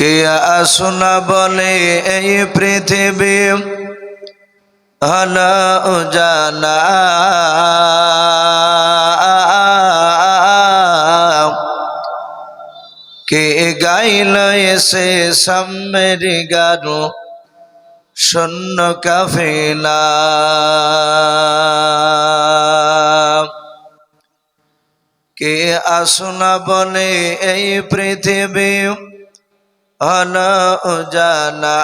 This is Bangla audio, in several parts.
কে আসনা বলে এই পৃথিবী? হল জানা কে গাইল এসে সামের গারু? শূন্য কাফেলা। কে আসনা বলে এই পৃথিবী? হল জানা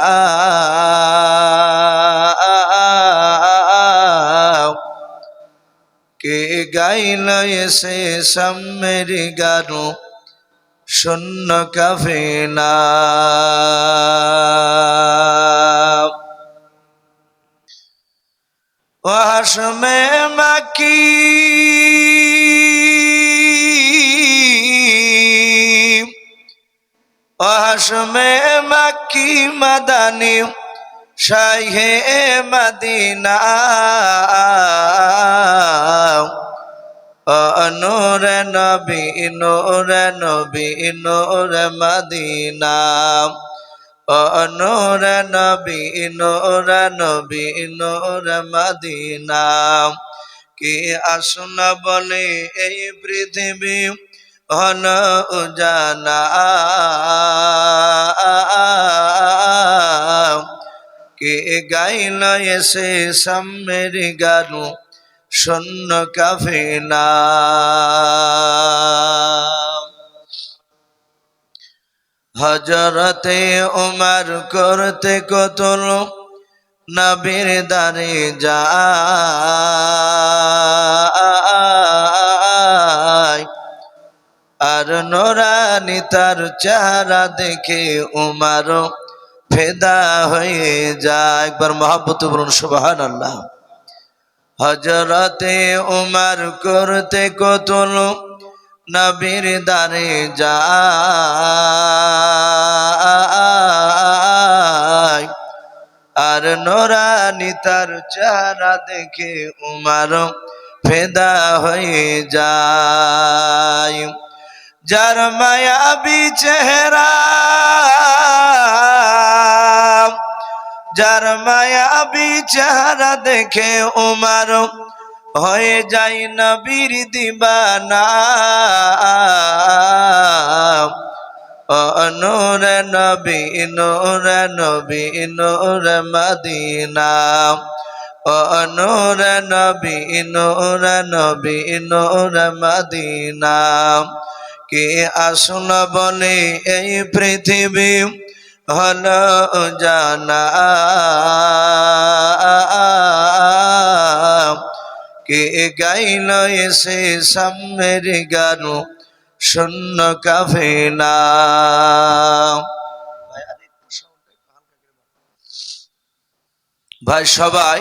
কে গাইল এসে সামের গারু শূন্য কাফেলা ওয়াসমে মাকি ওয়াসমে মাকি মাদানি শাহে মদিনা। নূর নবী নূর নবী, নূর মদিনা। নূর নবী নূর নবী, নূর মদিনা। কি আসুন বলে এই পৃথিবী? হল জানা কে গাইল এসে সামের গারু শূন্য কাফেলা হজরতে উমার করতে কতল, নবীর দারে যা। নোরানি তার চেহারা দেখে উমার ফেদা হয়ে যায়। একবার মহাব্বত বলুন সুবাহান আল্লাহ হজরতে উমার করতে কতল নবীর দারে যা আর নোরানি তার চেহারা দেখে উমার ফেদা হয়ে যায়। যার মায়াবী চেহারা যার মায়াবী চেহারা দেখে উমার হয়ে যাই নবীর দিবানা। নূর নবী নূর নবী, নূর মদিনা। নূর নবী নূর নবী, নূর মদিনা। কে আসুন বলে এই পৃথিবী? হল জানা। কে গাইল এসে সামের গানু? শূন্য কাফেলা। ভাই, সবাই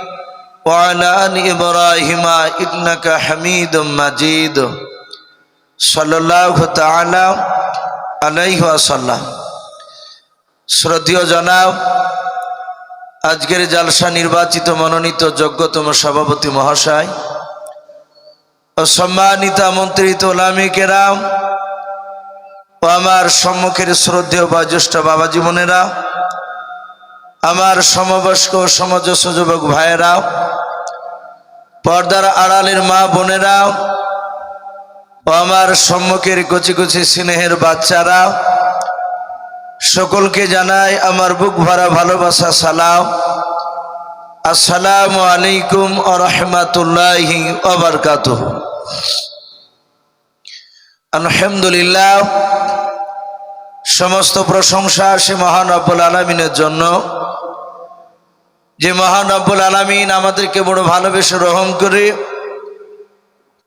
وعلى آل إبراهيم إنك حميد مجيد صلى الله تعالى عليه وسلم শ্রদ্ধীয় জনাব আজকের জালসা নির্বাচিত মনোনীত যোগ্যতম সভাপতি মহাশয় ও সম্মানিত আমন্ত্রিত ওলামী কেরাম ও আমার সম্মুখের শ্রদ্ধেয় বা জ্যেষ্ঠ বাবা জীবনেরা আমার সমবয়স্ক ও সমজস্ব যুবক ভাইয়েরা পর্দার আড়ালের মা বোনেরা আমার সম্মুখের কচি কচি স্নেহের বাচ্চারা, সকলকে জানাই আমার বুক ভরা ভালোবাসা, সালাম। আসসালামু আলাইকুম ও রহমাতুল্লাহি ওবরকাত আলহামদুলিল্লাহ, সমস্ত প্রশংসা সে মহান আব্বুল আলমিনের জন্য। যে মহান আব্বুল আলমিন আমাদেরকে বড় ভালোবেসে রহম করে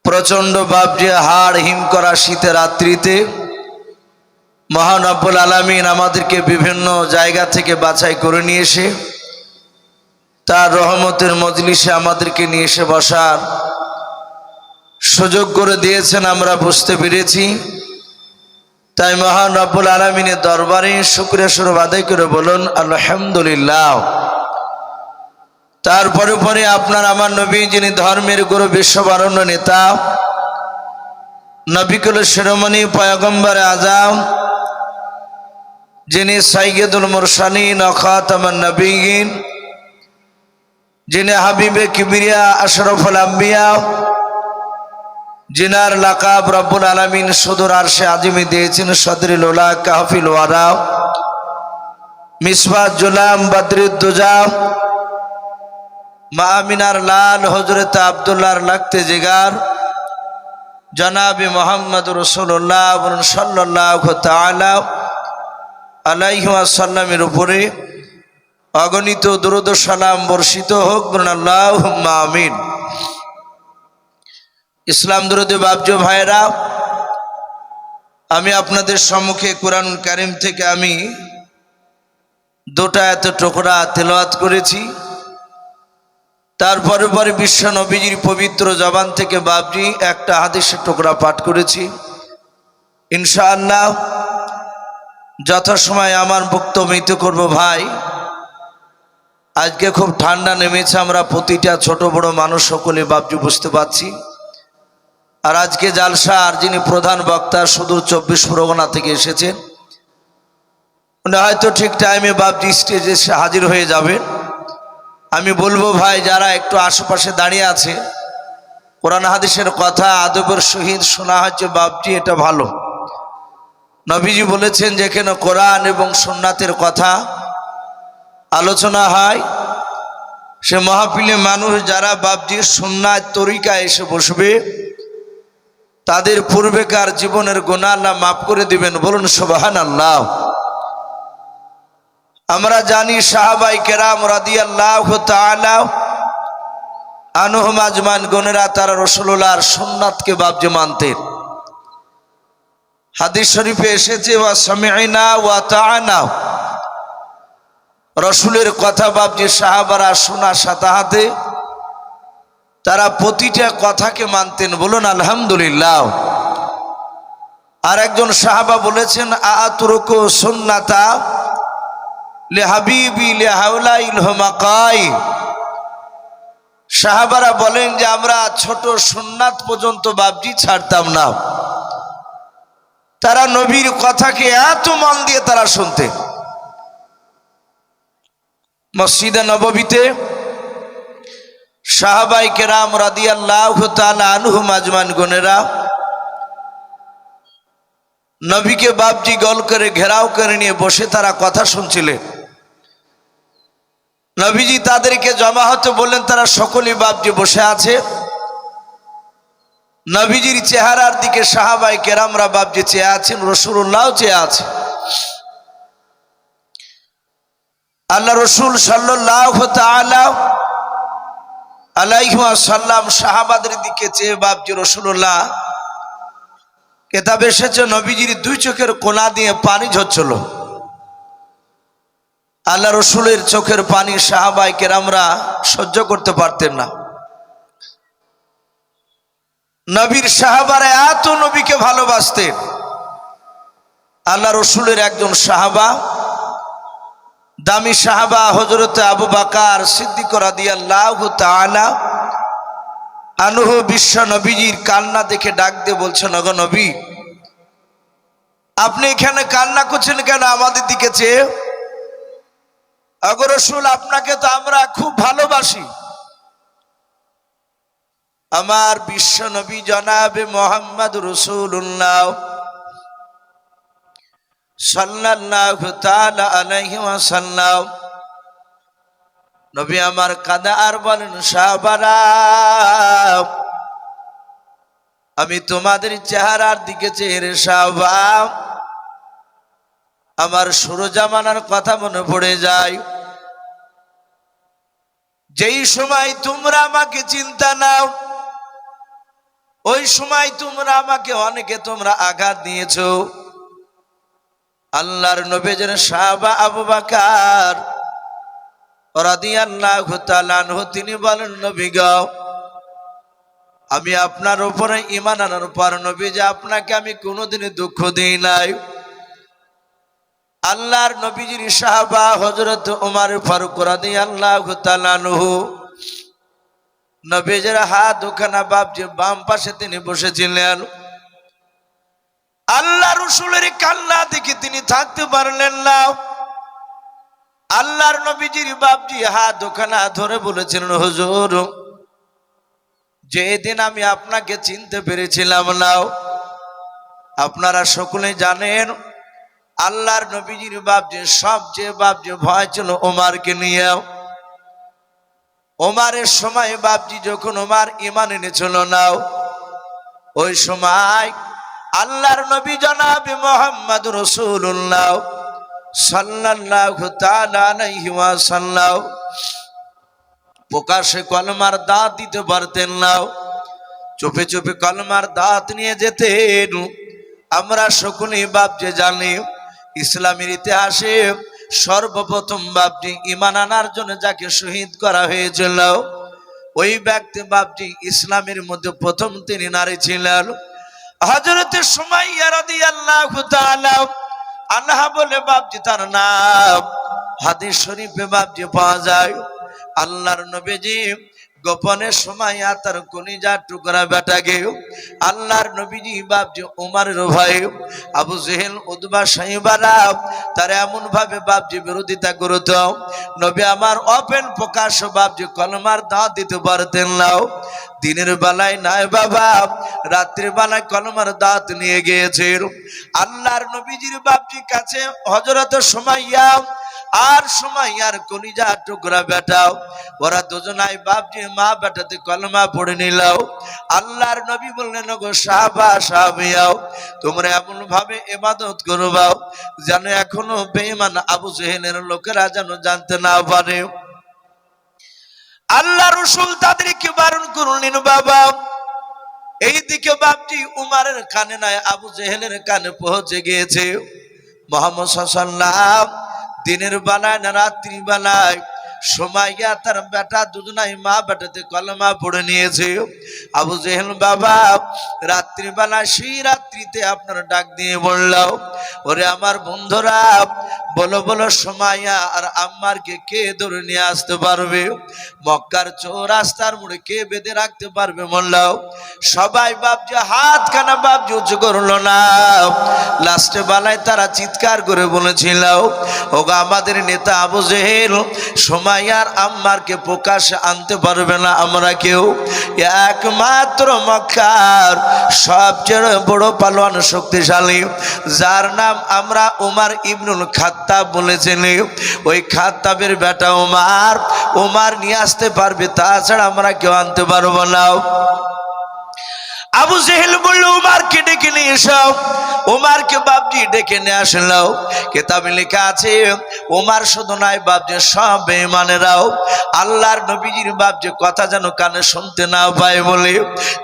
প্রচণ্ড বাপ যে হাড় হিম করা শীতের রাত্রিতে মহান আব্বুল আলমিন আমাদেরকে বিভিন্ন জায়গা থেকে বাছাই করে নিয়ে এসে তার রহমতের মজলিসে আমাদেরকে নিয়ে এসে বসার সুযোগ করে দিয়েছেন আমরা বুঝতে পেরেছি। তাই মহান রব্বুল আলমিনের দরবারে শুক্রিয়া স্বরূপ আদায় করে বলুন, আলহামদুলিল্লাহ। তারপরে পরে আপনার আমার নবী, যিনি ধর্মের গুরু, বিশ্ববারণ্য নেতা নবিকুল শিরোমণি, পয়গম্বর আজাম, যিনি সাইয়েদুল মুরসানি নখাতামান নবীন যিনি হাবিবে কিবিরিয়া, আশরফুল আম্বিয়া জিনার লাকাব রব্বুল আলমিন সুদূর আরশে আজিমি দিয়েছেন সদরিল ওলা কাহফিল ওয়ারা মিসবাত জুলাম, বদরুদ্দুজা মা আমিনার লাল হজরত আবদুল্লাহর লাগতে জিগার। জনাবি মোহাম্মদ রসুল্লাহ সাল্লাহ তালা আলাইসাল্লামের উপরে অগণিত দুরুদ সালাম বর্ষিত হোক আল্লাহ আমিন। ইসলাম দুরুদে বাবজ ভাইরা আমি আপনাদের সম্মুখে কোরআন কারিম থেকে আমি দুটা এত টুকরা তেলাওয়াত করেছি। তারপরে পরে বিশ্ব নবীজির পবিত্র জবান থেকে বাবজি একটা হাদিসের টুকরা পাঠ করেছি। ইনশাআল্লাহ, যথাসময় আমার বক্তব্য করব ভাই। আজকে খুব ঠান্ডা নেমেছে, আমরা প্রতিটা ছোট বড় মানুষ সকলে বাবজু বুঝতে পারছি। আর আজকে জালসার যিনি প্রধান বক্তা সুদূর চব্বিশ পরগনা থেকে এসেছেন, উনি হয়তো ঠিক টাইমে বাবজি স্টেজে হাজির হয়ে যাবেন। আমি বলব ভাই, যারা একটু আশেপাশে দাঁড়িয়ে আছে, কোরআন হাদিসের কথা আদবের সহিত শোনা হচ্ছে বাবজি এটা ভালো। নবীজি বলেছেন যেখানে কোরআন এবং সোননাথের কথা আলোচনা হয়, সে মহাপিলে মানুষ যারা বাবজির সোননাথ তরিকা এসে বসবে, তাদের পূর্বেকার জীবনের গোনা আল্লাহ মাফ করে দিবেন। বলুন সোবাহান আল্লাহ আমরা জানি সাহাবাই কেরাম রাদিয়াল্লাহ আনুহম আজমান, গনেরা তারা রসুল্লাহর সোমনাথকে বাবজে মানতেন হাদিস শরীফে এসেছে, ওয়া সামিনা ওয়া তাআনা রসুলের কথা বাবজি সাহাবারা শোনা সাতাহাতে তারা প্রতিটা কথাকে মানতেন। বলুন, আলহামদুলিল্লাহ। আর একজন সাহাবা বলেছেন, আতুরকো সুন্নাতা লে হাবিবি, লে সাহাবারা বলেন যে, আমরা ছোট সুন্নাত পর্যন্ত বাবজি ছাড়তাম না। তারা নবীর কথাকে এত মন দিয়ে তারা শুনতে। মসজিদে নববীতে সাহাবাই কেরাম রাদিয়াল্লাহ গনেরা নবীকে বাপজি গল করে ঘেরাও করে নিয়ে বসে তারা কথা শুনছিলেন। নবীজি তাদেরকে জমা হতে বললেন, তারা সকলেই বাপজি বসে আছে। নবীজির চেহারার দিকে সাহাবাই কেরামরা বাপজি চেয়ে আছেন রসুল্লাহ চেয়ে আছে। আল্লাহ রসুল সাল্লাহ আলাইহুয়া সাল্লাম সাহাবাদের দিকে চেয়ে বাপজি রসুল্লাহ, কেতাব এসেছে, নবীজির দুই চোখের কোনা দিয়ে পানি ঝরছিল। আল্লাহ রসুলের চোখের পানি সাহাবাই কেরামরা সহ্য করতে পারতেন না। নবীর সাহাবারা এত নবীকে ভালোবাসতেন। আল্লাহ রসুলের একজন সাহাবা, দামি সাহাবা হজরত আবু বাকার সিদ্দিক রাদিয়াল্লাহ তাআলা আনুহ বিশ্ব নবীজির কান্না দেখে ডাক দিয়ে বলছেন অগ নবী, আপনি এখানে কান্না করছেন কেন আমাদের দিকে চেয়ে? অগরসুল আপনাকে তো আমরা খুব ভালোবাসি। আমার বিশ্ব নবী জনাবে মোহাম্মদ রসুল্লাহ সাল্লাল্লাহু তাআলা আলাইহি ওয়াসাল্লাম। নবী আমার কাদা আর বলেন সাহাবারা আমি তোমাদের চেহারার দিকে চেহারে সাহবা আমার সুরজামানার কথা মনে পড়ে যায়। যেই সময় তোমরা আমাকে চিন্তা নাও, ওই সময় তোমরা আমাকে অনেকে তোমরা আঘাত দিয়েছ আল্লাহর নবীজের সাহাবা আবু বাকার তিনি বলেন, নবী গাও আমি আপনার উপরে ইমান আনার পর নবী যে আপনাকে আমি কোনোদিনই দুঃখ দিই নাই। আল্লাহর নবীজির সাহাবা হজরত উমার ফারুক রাদিয়াল্লাহু আল্লাহ আনহু। নবীজের হাত ওখানা বাপ যে বাম পাশে তিনি বসেছিলেন। আল্লাহ রসুলের কান্না দেখে তিনি থাকতে পারলেন না। আল্লাহর নবীজির বাপজি হাত ওখানা ধরে বলেছিলেন, হুজুর, যেদিন আমি আপনাকে চিনতে পেরেছিলাম না, আপনারা সকলে জানেন আল্লাহর নবীজির বাপজি সবচেয়ে বাপজি ভয় ছিল ওমারকে নিয়ে ওমারের সময় বাপজি যখন ওমার ইমান এনেছিল না ওই সময় আল্লাহর নবী জনাবি মোহাম্মদ রসুল্লাহ ওয়াসাল্লাম। প্রকাশে কলমার দাঁত দিতে পারতেন না, চুপে চুপে কলমার দাঁত নিয়ে যেতেন। আমরা সকলেই বাপজে জানি ইসলামের ইতিহাসে সর্বপ্রথম বাপজি ইমান আনার জন্য যাকে শহীদ করা হয়েছিল, ওই ব্যক্তি বাপজি ইসলামের মধ্যে প্রথম তিনি নারী ছিলেন। হজরতের সময় আল্লাহ আল্লাহ বলে তার নাম শরীফে পাওয়া যায়। আল্লাহর নবীজি গোপনের সময় তার কলিজা টুকরা বেটা গেও আল্লাহর নবীজি বাপজি উমার ভাই আবু জেহেল উদ্বা সাইবারা, তার এমন ভাবে বাপজি বিরোধিতা করত। নবী আমার অপেন প্রকাশ বাপজি কলমার দাঁত দিতে পারতেন নাও দিনের বেলায় নাই বাবা, রাত্রির বেলায় কলমার দাঁত নিয়ে গিয়েছে আল্লাহর নবীজির বাপজির কাছে হজরত সময়য়া আর সময় আর কলিজা টুকরা বেটাও ওরা দুজনাই বাপজি মা বেটাতে কলমা পড়ে নিলাও আল্লাহর নবী বললেন গো সাহাবা সাহাবিয়াও তোমরা এমন ভাবে এবাদত করবাও যেন এখনও বেঈমান আবু জেহেলের লোকেরা যেন জানতে না পারে। আল্লাহ রসুল তাদেরকে বারণ করলেন, বাবা, এইদিকে বাপটি উমারের কানে নাই আবু জেহেলের কানে পৌঁছে গিয়েছে। মোহাম্মদ দিনের বেলায় না রাত্রি বেলায় সময় গিয়া তার বেটা দুজনাই মা বেটাতে কলমা পড়ে নিয়েছে। আবু জেহেল বাবা, রাত্রিবেলা সেই রাত্রিতে আপনার ডাক দিয়ে ওরে আমার বন্ধুরা, বলো বলো সময়য়া আর আম্মারকে কে ধরে নিয়ে আসতে পারবে? মক্কার চৌরাস্তার মুড়ে কে বেঁধে রাখতে পারবে? বললাম সবাই বাপজি হাত খানা বাপজি উঁচু করল না। লাস্টে বেলায় তারা চিৎকার করে বলেছিল, ওগা আমাদের নেতা আবু জেহেল সময়ার আম্মারকে প্রকাশে আনতে পারবে না আমরা কেউ। একমাত্র মক্কার সবচেয়ে বড় পালোয়ান শক্তিশালী, যার নাম আমরা উমার ইবনুল খাত্তাব বলেছিলি। ওই খাত্তাবের বেটা উমার উমার নিয়ে আসতে পারবে, তাছাড়া আমরা কেউ আনতে পারব না। আবু জেহেল বলল, উমারকে ডেকে নিয়ে এসো। উমারকে বাপজি ডেকে নিয়ে আসলো। কেতাবে লেখা আছে, উমার শুধু নাই বাপজি সব বেমানেরাও আল্লাহর নবীজির বাপজি কথা যেন কানে শুনতে না পায় বলে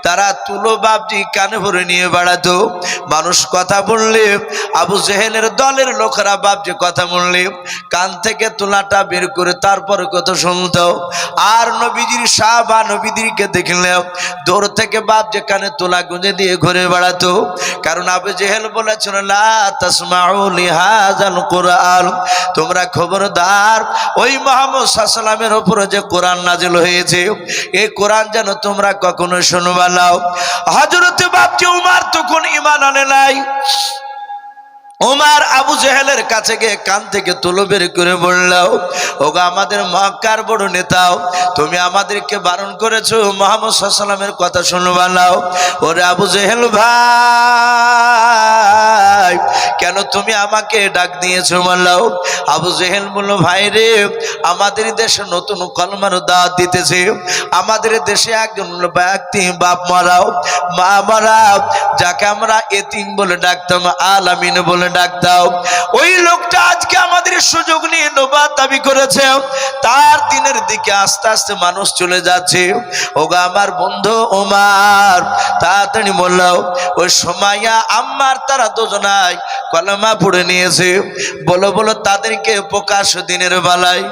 তারা তুলো বাপজি কানে ভরে নিয়ে বেড়াতো। মানুষ কথা বললে, আবু জেহেলের দলের লোকেরা বাপজি কথা বললে, কান থেকে তুলাটা বের করে তারপরে কথা শুনতো। আর নবীজির সাহবা নবীদেরকে দেখলে, দূর থেকে বাপ যে কানে তোলা গুঁজে দিয়ে ঘুরে বেড়াতো। কারণ আবু জেহেল বলেছিল তোমরা খবরদার, ওই মোহাম্মদ সাল্লামের উপরে যে কোরআন নাজিল হয়েছে, এই কোরআন যেন তোমরা কখনো শুনবা নাও হজরত বাপজি উমার তখন ইমান আনে নাই। ওমার আবু জেহেলের কাছে গিয়ে কান থেকে তুলো বের করে বলল, ওগো আমাদের মক্কার বড় নেতাও তুমি আমাদেরকে বারণ করেছ, মোহাম্মদ সাল্লামের কথা শুনবা নাও ওরে আবু জেহেল ভাই, কেন তুমি আমাকে ডাক দিয়েছ বললাও আবু জেহেল বলল, ভাই রে, আমাদের দেশে নতুন কলমার দাওয়াত দিতেছে। আমাদের দেশে একজন ব্যক্তি বাপ মারাও মা মারা, যাকে আমরা এতিম বলে ডাকতাম, আলামিন বলে ডাক দাও। ওই লোকটা আজকে আমাদের সুযোগ নিয়ে নোবাদ দাবি করেছে। তার দিনের দিকে আস্তে আস্তে মানুষ চলে যাচ্ছে। ওগা আমার বন্ধু ওমার, তাড়াতাড়ি ওই তারা দুজনায় কলমা নিয়েছে। বলো বলো, তাদেরকে প্রকাশ দিনের বেলায়।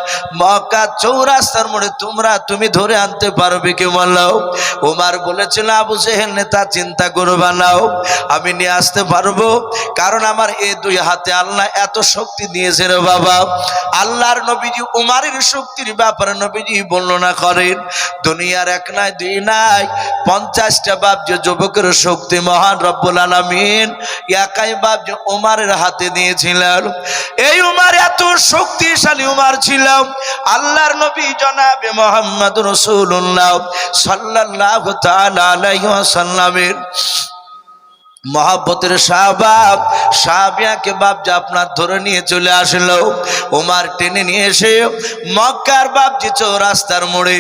মক্কা চৌরাস্তার তোমরা, তুমি ধরে আনতে পারবে কি বললাও? ওমার বলেছিল, আবু সেহেল নেতা, চিন্তা করবা নাও আমি নিয়ে আসতে পারব। কারণ আমার দুই হাতে আল্লাহ এত শক্তি দিয়েছে রে বাবা। আল্লাহর নবীজি উমারের শক্তির ব্যাপারে নবীজি বর্ণনা করেন, দুনিয়ার এক নাই, দুই নাই, পঞ্চাশটা বাপ যে যুবকের শক্তি মহান রব্বুল আলমিন, একাই বাপ যে উমারের হাতে দিয়েছিলেন। এই উমার এত শক্তিশালী উমার ছিল। আল্লাহর নবী জনাবে মোহাম্মদ রসুল্লাহ সাল্লাহ তালামের মহাব্বতের শাহবাব সাহাবিয়াকে বাপ যে আপনার ধরে নিয়ে চলে আসলো। ওমার টেনে নিয়ে এসে মক্কার বাপ যে চৌরাস্তার মোড়ে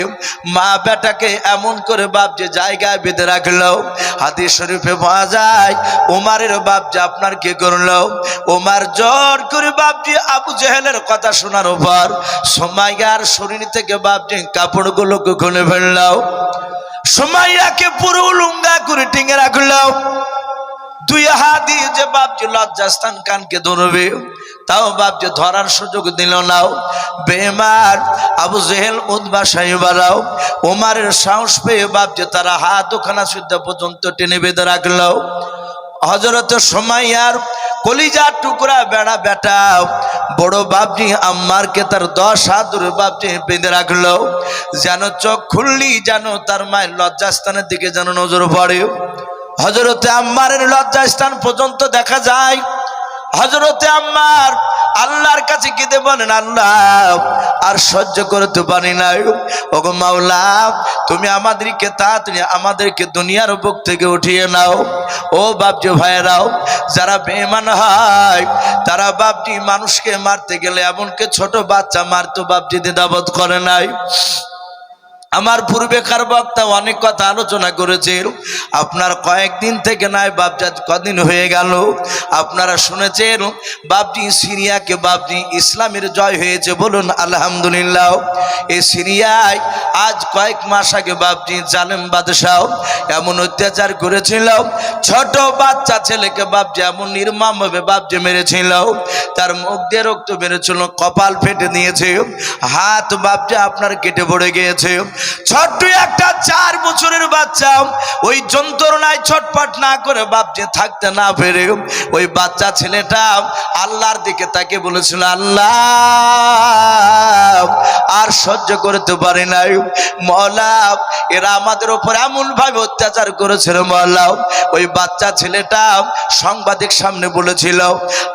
মা বেটাকে এমন করে বাপ যে জায়গায় বেঁধে রাখল। হাতি শরীফে পাওয়া যায় ওমারের বাপ যে আপনার কি করল? ওমার জোর করে বাপ যে আবু জেহেলের কথা শোনার উপর সোমাইয়ার শরীর থেকে বাপ যে কাপড়গুলোকে খুলে ফেলল। সোমাইয়াকে পুরো লুঙ্গা করে টিঙে রাখল। দুই হাত দিয়ে যে বাপজি লজ্জাস্থান কানকে ধরবে, তাও বাপজি ধরার সুযোগ দিল নাও বেমার আবু জেহেল উদ্বা সাহেবারাও ওমারের সাহস পেয়ে বাপজি তারা হাত ওখানা শুদ্ধ পর্যন্ত টেনে বেঁধে রাখল। হজরত সময়ার কলিজার টুকরা বেড়া বেটা, বড় বাপজি আম্মারকে তার দশ হাত ধরে বাপজি বেঁধে রাখল। যেন চোখ খুললি, যেন তার মায়ের লজ্জাস্থানের দিকে যেন নজর পড়ে। হজরতে আম্মারের লজ্জাস্থান পর্যন্ত দেখা যায়। হজরতে আম্মার আল্লাহর কাছে কেঁদে বলেন, আল্লাহ, আর সহ্য করতে পারি নাই ওগো মাওলা, তুমি আমাদেরকে তা, তুমি আমাদেরকে দুনিয়ার বুক থেকে উঠিয়ে নাও। ও বাপজি ভাইয়েরাও যারা বেমান হয়, তারা বাপজি মানুষকে মারতে গেলে এমনকি ছোট বাচ্চা মারতো বাপজি দ্বিধাবোধ করে নাই। আমার পূর্বেকার বক্তা অনেক কথা আলোচনা করেছে। আপনার কয়েকদিন থেকে নয়, বাপজাত কদিন হয়ে গেল। আপনারা শুনেছেন, বাপজি সিরিয়াকে বাপজি ইসলামের জয় হয়েছে বলুন, আলহামদুলিল্লাহ। এই সিরিয়ায় আজ কয়েক মাস আগে বাপজি জালেম বাদশাহ এমন অত্যাচার করেছিল। ছোট বাচ্চা ছেলেকে বাপজি এমন নির্মমভাবে বাপজি মেরেছিল। তার মুখ দিয়ে রক্ত বেড়েছিল কপাল ফেটে দিয়েছে। হাত বাপজি আপনার কেটে পড়ে গিয়েছে। ছোট্ট একটা চার বছরের বাচ্চা, ওই যন্ত্রণায় ছটপট না করে বাপ যে থাকতে না পেরে ওই বাচ্চা ছেলেটা আল্লাহর দিকে তাকে বলেছিল, আল্লাহ, আর সহ্য করতে পারে নাই। মলা, এরা আমাদের ওপর এমন ভাবে অত্যাচার করেছিল, মলা। ওই বাচ্চা ছেলেটা সাংবাদিক সামনে বলেছিল,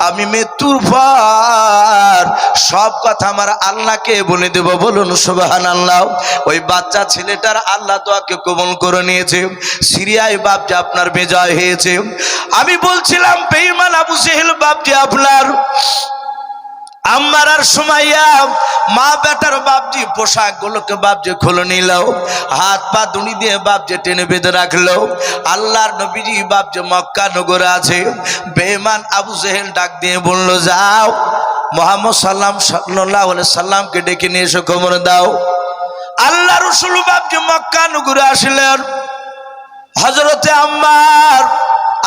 আমি মৃত্যুর পর সব কথা আমার আল্লাহকে বলে দেব, বলুন সুবাহান আল্লাহ ওই বাচ্চা ছেলেটার আল্লাহ দোয়াকে কবল করে নিয়েছে, সিরিয়ায় বাপ যে আপনার বেজয় হয়েছে। আমি বলছিলাম বেইমান আবু সেহেল বাপ যে আপনার, আমার আর সুমাইয়া, মা বেটার বাপজি পোশাক গুলোকে বাপজি খুলে নিল, হাত পা দুনি দিয়ে বাপজি টেনে বেঁধে রাখল, আল্লাহর নবীজি বাপজি মক্কা নগরে আছে বেমান আবু জেহেল ডাক দিয়ে বলল, যাও। মোহাম্মদ সাল্লাম সাল্লাহ সাল্লামকে ডেকে নিয়ে এসে খবর দাও। আল্লাহ রসুল বাবকে মক্কা নগরে আসলেন। হজরতে আম্মার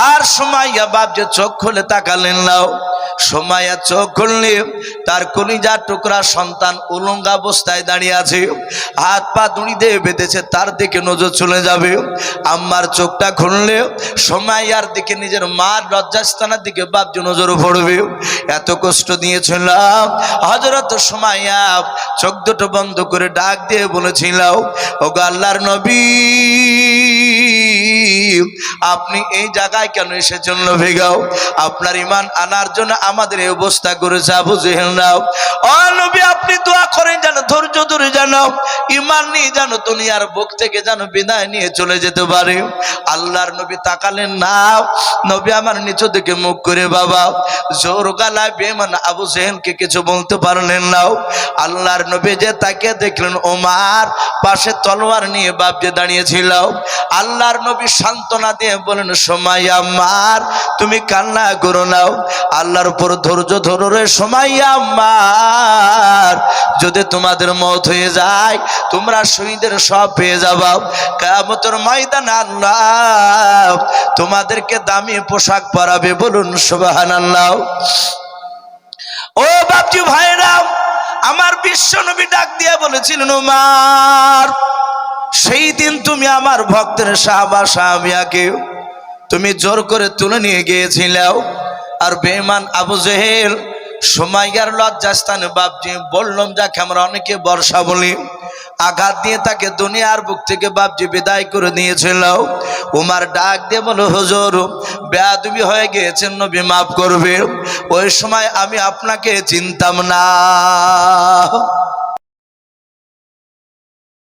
আর সুমাইয়া বাপ যে চোখ খুলে তাকালেন নাও সোমাইয়া চোখ খুললে তার কলিজার টুকরা সন্তান উলঙ্গ অবস্থায় দাঁড়িয়ে আছে। হাত পা দুড়ি দিয়ে বেঁধেছে, তার দিকে নজর চলে যাবে। আম্মার চোখটা খুললে সোমাইয়ার দিকে নিজের মার লজ্জাস্থানের দিকে বাপ যে নজর পড়বে। এত কষ্ট দিয়েছিলাম। হজরত সোমাইয়া চোখ দুটো বন্ধ করে ডাক দিয়ে বলেছিল, ওগো আল্লাহর নবী আপনি এই জায়গায় কেন এসেছেন ভেগাও আপনার ইমান আনার জন্য আমাদের এই অবস্থা করেছে আবু জেহেল নাও। অনবী আপনি দোয়া করেন যেন ধৈর্য ইমান নিয়ে জানো দুনিয়ার বুক থেকে যেন বিদায় নিয়ে চলে যেতে পারে। আল্লাহর নবী তাকালেন না নবী আমার নিচু দিকে মুখ করে বাবা। জোর গালায় বেমান আবু জেহেলকে কিছু বলতে পারলেন, নাও। আল্লাহর নবী যে তাকে দেখলেন, ওমার পাশে তলোয়ার নিয়ে বাপ যে দাঁড়িয়েছিল। আল্লাহর নবী সান্ত্বনা দিয়ে বলেন সময় আমার তুমি কান্না করো নাও। আল্লাহর উপর ধৈর্য ধরো রে সময় আমার যদি তোমাদের মত হয়ে যায় তোমরা শহীদের সব পেয়ে যাবা। কামতর ময়দান আল্লাহ তোমাদেরকে দামি পোশাক পরাবে বলুন সুবাহান আল্লাহ ও বাপজি ভাইরা, আমার বিশ্ব নবী ডাক দিয়ে বলেছিলেন, উমার, সেই দিন তুমি আমার ভক্তের সাহাবা সাহাবিয়াকে তুমি জোর করে তুলে নিয়ে গিয়েছিলাও। আর বেমান আবু জেহেল সময়গার লজ্জাস্থান বাপজি, বললাম যাকে আমরা অনেকে বর্ষা বলি। আঘাত দিয়ে তাকে দুনিয়ার বুক থেকে বাপজি বিদায় করে নিয়েছিল উমার ডাক দিয়ে বলো হুজুর, বেয়াদুবি হয়ে গিয়েছেন, নবী মাফ করবে। ওই সময় আমি আপনাকে চিনতাম না।